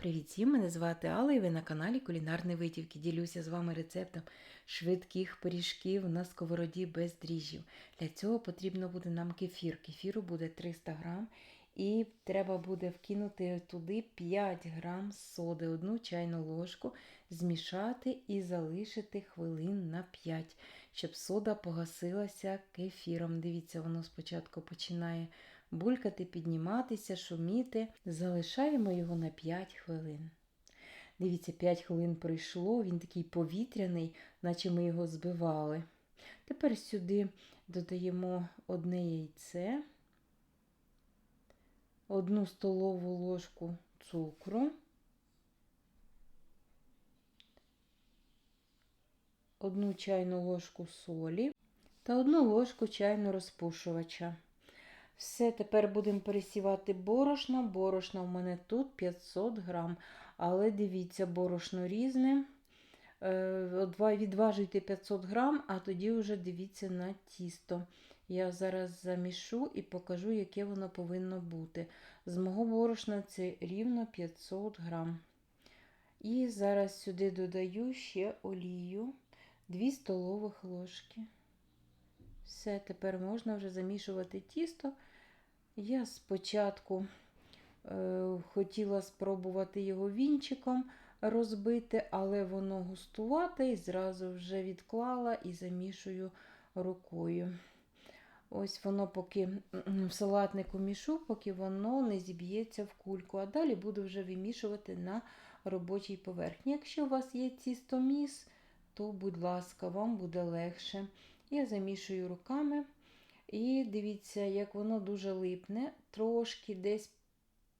Привіт всім! Мене звати Алла і ви на каналі Кулінарні Витівки. Ділюся з вами рецептом швидких пиріжків на сковороді без дріжджів. Для цього потрібно буде нам кефір. Кефіру буде 300 грам. І треба буде вкинути туди 5 грам соди, одну чайну ложку, змішати і залишити хвилин на 5, щоб сода погасилася кефіром. Дивіться, воно спочатку починає булькати, підніматися, шуміти. Залишаємо його на 5 хвилин. Дивіться, 5 хвилин пройшло, він такий повітряний, наче ми його збивали. Тепер сюди додаємо одне яйце, одну столову ложку цукру, одну чайну ложку солі та одну ложку чайну розпушувача. Все, тепер будемо пересівати борошна. Борошна в мене тут 500 грам. Але дивіться, борошно різне. Відважуйте 500 грам, а тоді вже дивіться на тісто. Я зараз замішу і покажу, яке воно повинно бути. З мого борошна це рівно 500 грам. І зараз сюди додаю ще олію 2 столових ложки. Все, тепер можна вже замішувати тісто. Я спочатку е, хотіла спробувати його вінчиком розбити, але воно густувате і зразу вже відклала і замішую рукою. Ось воно поки в салатнику мішу, поки воно не зіб'ється в кульку. А далі буду вже вимішувати на робочій поверхні. Якщо у вас є тістоміс, то, будь ласка, вам буде легше. Я замішую руками. І дивіться, як воно дуже липне, трошки десь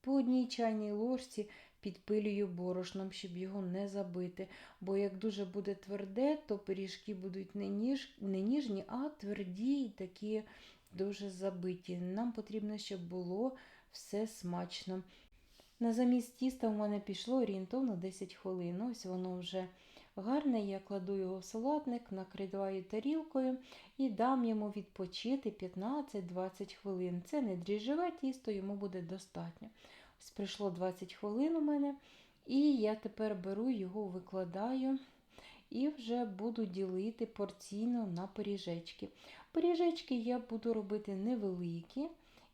по одній чайній ложці підпилюю борошном, щоб його не забити. Бо як дуже буде тверде, то пиріжки будуть не, ніж, не ніжні, а тверді і такі дуже забиті. Нам потрібно, щоб було все смачно. На замість тіста в мене пішло орієнтовно 10 хвилин. Ось воно вже гарне. Я кладу його в салатник, накриваю тарілкою і дам йому відпочити 15-20 хвилин. Це не дріжджеве тісто, йому буде достатньо. Ось пройшло 20 хвилин у мене. І я тепер беру його, викладаю. І вже буду ділити порційно на пиріжечки. Пиріжечки я буду робити невеликі.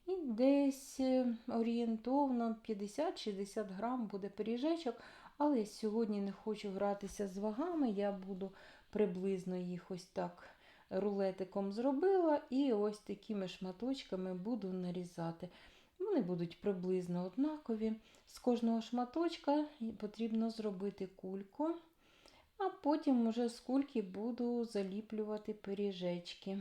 І десь орієнтовно 50-60 грам буде пиріжечок, але сьогодні не хочу гратися з вагами, я буду приблизно їх ось так рулетиком зробила, і ось такими шматочками буду нарізати. Вони будуть приблизно однакові. З кожного шматочка потрібно зробити кульку. А потім вже з буду заліплювати пиріжечки.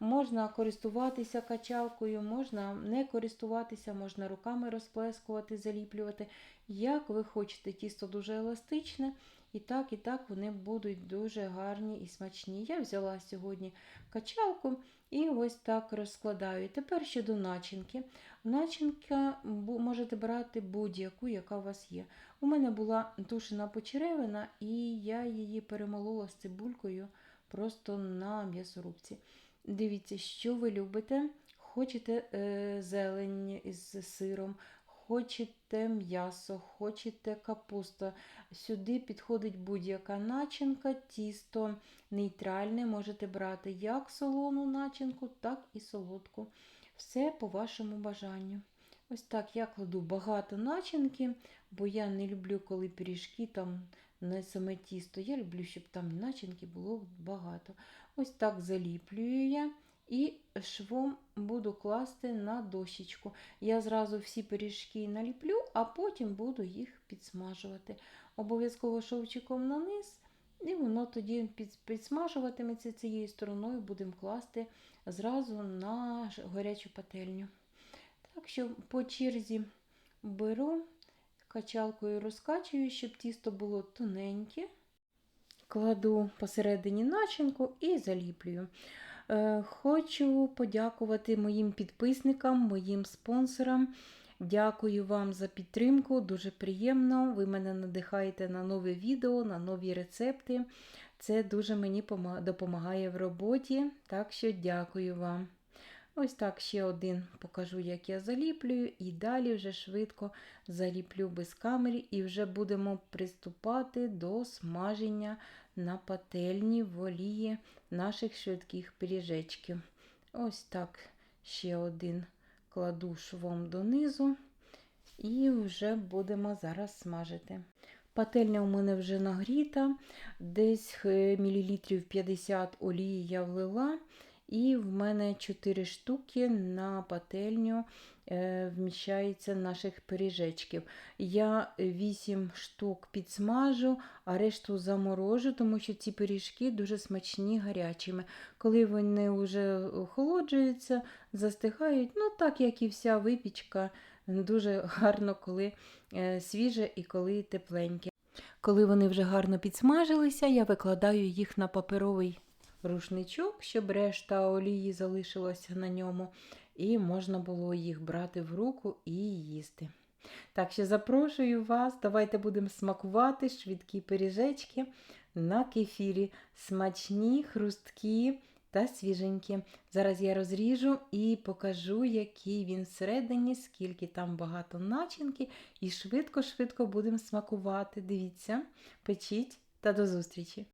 Можна користуватися качалкою, можна не користуватися, можна руками розплескувати, заліплювати. Як ви хочете, тісто дуже еластичне, і так, і так вони будуть дуже гарні і смачні. Я взяла сьогодні качалку і ось так розкладаю. Тепер щодо начинки. Начинка можете брати будь-яку, яка у вас є. У мене була тушена почеревина, і я її перемолола з цибулькою просто на м'ясорубці. Дивіться, що ви любите. Хочете е, зелень з сиром, хочете м'ясо, хочете капуста. Сюди підходить будь-яка начинка, тісто нейтральне, можете брати як солону начинку, так і солодку. Все по вашому бажанню. Ось так я кладу багато начинки, бо я не люблю, коли пиріжки там не саме тісто. Я люблю, щоб там начинки було багато. Ось так заліплюю я і швом буду класти на дощечку. Я зразу всі пиріжки наліплю, а потім буду їх підсмажувати. Обов'язково шовчиком на низ. І воно тоді підсмажуватиметься цією стороною, будемо класти зразу на гарячу пательню. Так що по черзі беру, качалкою розкачую, щоб тісто було тоненьке. Кладу посередині начинку і заліплюю. Е, хочу подякувати моїм підписникам, моїм спонсорам. Дякую вам за підтримку, дуже приємно. Ви мене надихаєте на нове відео, на нові рецепти. Це дуже мені допомагає в роботі. Так що дякую вам. Ось так ще один покажу, як я заліплюю, і далі вже швидко заліплю без камери, і вже будемо приступати до смаження на пательні в олії наших швидких пиріжечків. Ось так ще один кладу швом донизу, і вже будемо зараз смажити. Пательня у мене вже нагріта, десь е, мілілітрів 50 олії я влила. І в мене 4 штуки на пательню е, вміщається наших пиріжечків. Я 8 штук підсмажу, а решту заморожу, тому що ці пиріжки дуже смачні гарячими. Коли вони вже охолоджуються, застигають, ну так як і вся випічка, дуже гарно, коли е, свіже і коли тепленьке. Коли вони вже гарно підсмажилися, я викладаю їх на паперовий рушничок, щоб решта олії залишилася на ньому, і можна було їх брати в руку і їсти. Так що запрошую вас, давайте будемо смакувати швидкі пиріжечки на кефірі. Смачні, хрусткі та свіженькі. Зараз я розріжу і покажу, який він всередині, скільки там багато начинки, і швидко-швидко будемо смакувати. Дивіться, печіть та до зустрічі!